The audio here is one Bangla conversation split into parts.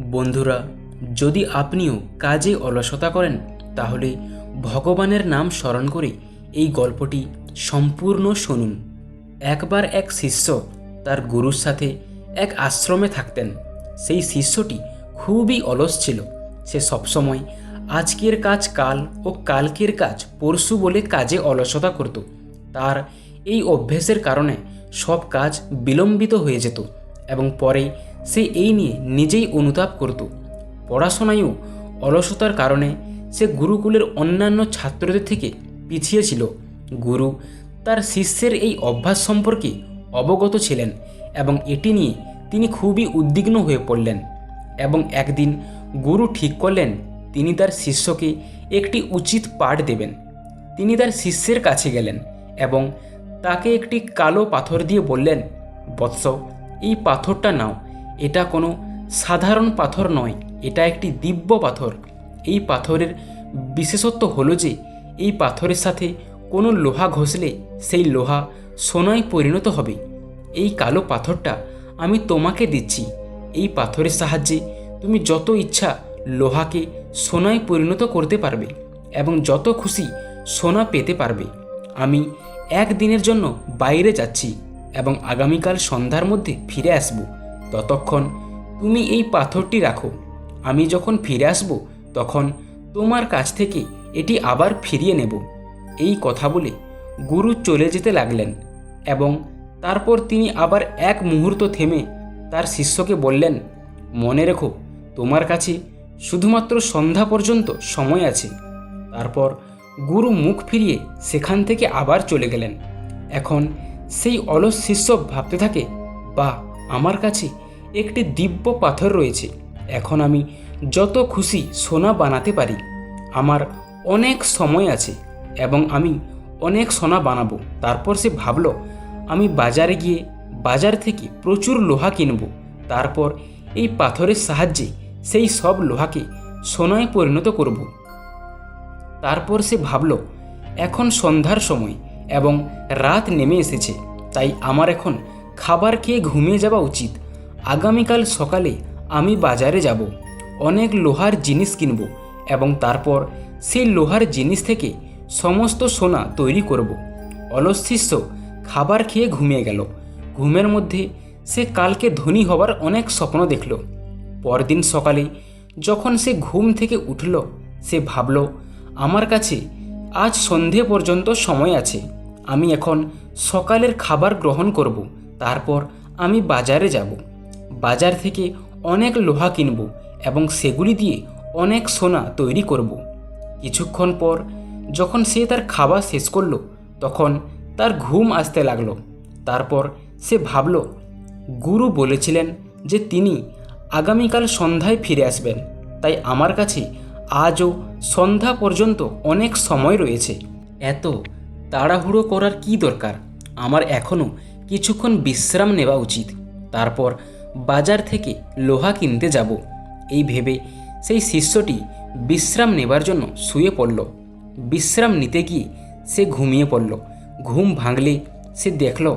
বন্ধুরা, যদি আপনিও কাজে অলসতা করেন, তাহলে ভগবানের নাম স্মরণ করে এই গল্পটি সম্পূর্ণ শুনুন। একবার এক শিষ্য তার গুরুর সাথে এক আশ্রমে থাকতেন। সেই শিষ্যটি খুবই অলস ছিল। সে সবসময় আজকের কাজ কাল ও কালকের কাজ পরশু বলে কাজে অলসতা করত। তার এই অভ্যেসের কারণে সব কাজ বিলম্বিত হয়ে যেত এবং পরে সে এই নিয়ে নিজেই অনুতাপ করত। পড়াশোনায়ও অলসতার কারণে সে গুরুকুলের অন্যান্য ছাত্রদের থেকে পিছিয়ে ছিল। গুরু তার শিষ্যের এই অভ্যাস সম্পর্কে অবগত ছিলেন এবং এটি নিয়ে তিনি খুবই উদ্বিগ্ন হয়ে পড়লেন এবং একদিন গুরু ঠিক করলেন, তিনি তার শিষ্যকে একটি উচিত পাঠ দেবেন। তিনি তার শিষ্যের কাছে গেলেন এবং তাকে একটি কালো পাথর দিয়ে বললেন, বৎস, এই পাথরটা নাও। এটা কোনো সাধারণ পাথর নয়, এটা একটি দিব্য পাথর। এই পাথরের বিশেষত্ব হলো যে, এই পাথরের সাথে কোনো লোহা ঘষলে সেই লোহা সোনায় পরিণত হবে। এই কালো পাথরটা আমি তোমাকে দিচ্ছি। এই পাথরের সাহায্যে তুমি যত ইচ্ছা লোহাকে সোনায় পরিণত করতে পারবে এবং যত খুশি সোনা পেতে পারবে। আমি একদিনের জন্য বাইরে যাচ্ছি এবং আগামীকাল সন্ধ্যার মধ্যে ফিরে আসব। ততক্ষণ তুমি এই পাথরটি রাখো। আমি যখন ফিরে আসব, তখন তোমার কাছ থেকে এটি আবার ফিরিয়ে নেব। এই কথা বলে গুরু চলে যেতে লাগলেন এবং তারপর তিনি আবার এক মুহূর্ত থেমে তার শিষ্যকে বললেন, মনে রেখো, তোমার কাছে শুধুমাত্র সন্ধ্যা পর্যন্ত সময় আছে। তারপর গুরু মুখ ফিরিয়ে সেখান থেকে আবার চলে গেলেন। এখন সেই অলস শিষ্য ভাবতে থাকে বা আমার কাছে একটি দিব্য পাথর রয়েছে। এখন আমি যত খুশি সোনা বানাতে পারি। আমার অনেক সময় আছে এবং আমি অনেক সোনা বানাবো। তারপর সে ভাবলো, আমি বাজারে গিয়ে বাজার থেকে প্রচুর লোহা কিনব। তারপর এই পাথরের সাহায্যে সেই সব লোহাকে সোনায় পরিণত করব। তারপর সে ভাবল, এখন সন্ধ্যার সময় এবং রাত নেমে এসেছে, তাই আমার এখন খাবার খেয়ে ঘুমিয়ে যাওয়া উচিত। আগামীকাল সকালে আমি বাজারে যাব। অনেক লোহার জিনিস কিনব এবং তারপর সেই লোহার জিনিস থেকে সমস্ত সোনা তৈরি করব। অলস শিষ্য খাবার খেয়ে ঘুমিয়ে গেল। ঘুমের মধ্যে সে কালকে ধনী হবার অনেক স্বপ্ন দেখল। পরদিন সকালে যখন সে ঘুম থেকে উঠল, সে ভাবল, আমার কাছে আজ সন্ধে পর্যন্ত সময় আছে। আমি এখন সকালের খাবার গ্রহণ করব। তারপর আমি বাজারে যাব। বাজার থেকে অনেক লোহা কিনব এবং সেগুলি দিয়ে অনেক সোনা তৈরি করব। কিছুক্ষণ পর যখন সে তার খাবার শেষ করল, তখন তার ঘুম আসতে লাগল। তারপর সে ভাবল, গুরু বলেছিলেন যে তিনি আগামীকাল সন্ধ্যায় ফিরে আসবেন, তাই আমার কাছে আজও সন্ধ্যা পর্যন্ত অনেক সময় রয়েছে। এত তাড়াহুড়ো করার কি দরকার? আমার এখনও কিছুক্ষণ বিশ্রাম নেওয়া উচিত। তারপর বাজার থেকে লোহা কিনতে যাব। এই ভেবে সেই শিষ্যটি বিশ্রাম নেবার জন্য শুয়ে পড়ল। বিশ্রাম নিতে গিয়ে সে ঘুমিয়ে পড়ল। ঘুম ভাঙলে সে দেখল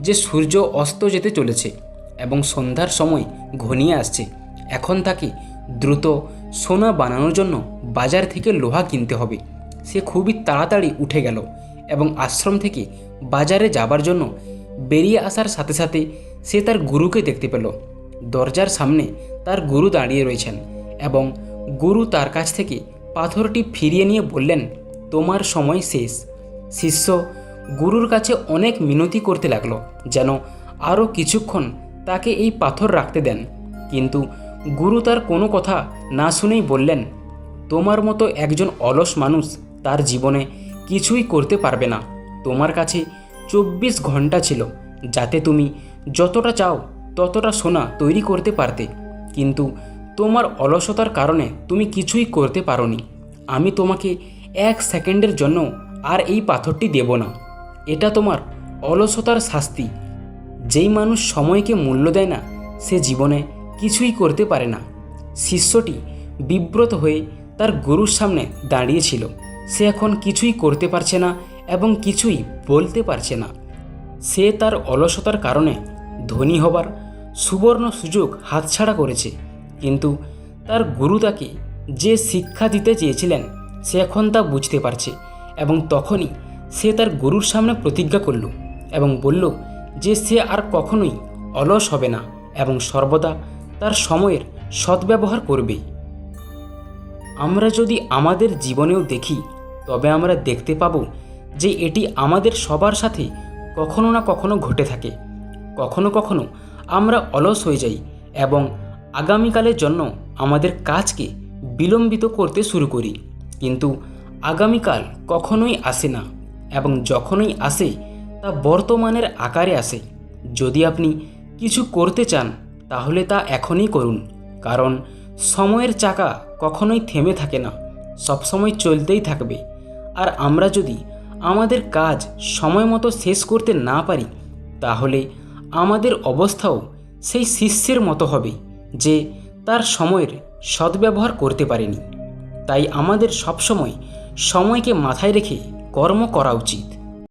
যে সূর্য অস্ত যেতে চলেছে এবং সন্ধ্যার সময় ঘনিয়ে আসছে। এখন তাকে দ্রুত সোনা বানানোর জন্য বাজার থেকে লোহা কিনতে হবে। সে খুবই তাড়াতাড়ি উঠে গেল এবং আশ্রম থেকে বাজারে যাবার জন্য বেরিয়ে আসার সাথে সাথে সে তার গুরুকে দেখতে পেল। দরজার সামনে তার গুরু দাঁড়িয়ে রয়েছেন এবং গুরু তার কাছ থেকে পাথরটি ফিরিয়ে নিয়ে বললেন, তোমার সময় শেষ। শিষ্য গুরুর কাছে অনেক মিনতি করতে লাগল যেন আরও কিছুক্ষণ তাকে এই পাথর রাখতে দেন। কিন্তু গুরু তার কোনো কথা না শুনেই বললেন, তোমার মতো একজন অলস মানুষ তার জীবনে কিছুই করতে পারবে না। তোমার কাছে চব্বিশ ঘণ্টা ছিল। যাতে তুমি যতটা চাও ততটা সোনা তৈরি করতে পারতে। কিন্তু তোমার অলসতার কারণে তুমি কিছুই করতে পারোনি। আমি তোমাকে এক সেকেন্ডের জন্য আর এই পাথরটি দেব না। এটা তোমার অলসতার শাস্তি। যেই মানুষ সময়কে মূল্য দেয় না, সে জীবনে কিছুই করতে পারে না। শিষ্যটি বিব্রত হয়ে তার গুরুর সামনে দাঁড়িয়েছিল সে এখন কিছুই করতে পারছে না এবং কিছুই বলতে পারছে না। সে তার অলসতার কারণে ধনী হবার সুবর্ণ সুযোগ হাতছাড়া করেছে। কিন্তু তার গুরু তাকে যে শিক্ষা দিতে চেয়েছিলেন, সে এখন তা বুঝতে পারছে এবং তখনই সে তার গুরুর সামনে প্রতিজ্ঞা করল এবং বলল যে সে আর কখনোই অলস হবে না এবং সর্বদা তার সময়ের সদ্ব্যবহার করবে। আমরা যদি আমাদের জীবনেও দেখি, তবে আমরা দেখতে পাব যে এটি আমাদের সবার সাথে কখনো না কখনো ঘটে থাকে। কখনো কখনো আমরা অলস হয়ে যাই এবং আগামীকালের জন্য আমাদের কাজকে বিলম্বিত করতে শুরু করি। কিন্তু আগামীকাল কখনোই আসে না এবং যখনই আসে তা বর্তমানের আকারে আসে। যদি আপনি কিছু করতে চান, তাহলে তা এখনই করুন। কারণ সময়ের চাকা কখনোই থেমে থাকে না, সবসময় চলতেই থাকবে। আর আমরা যদি আমাদের কাজ সময় মতো শেষ করতে না পারি, তাহলে আমাদের অবস্থাও সেই শিষ্যের মতো হবে যে তার সময়ের সদ্ব্যবহার করতে পারেনি। তাই আমাদের সবসময় সময়কে মাথায় রেখে কর্ম করা উচিত।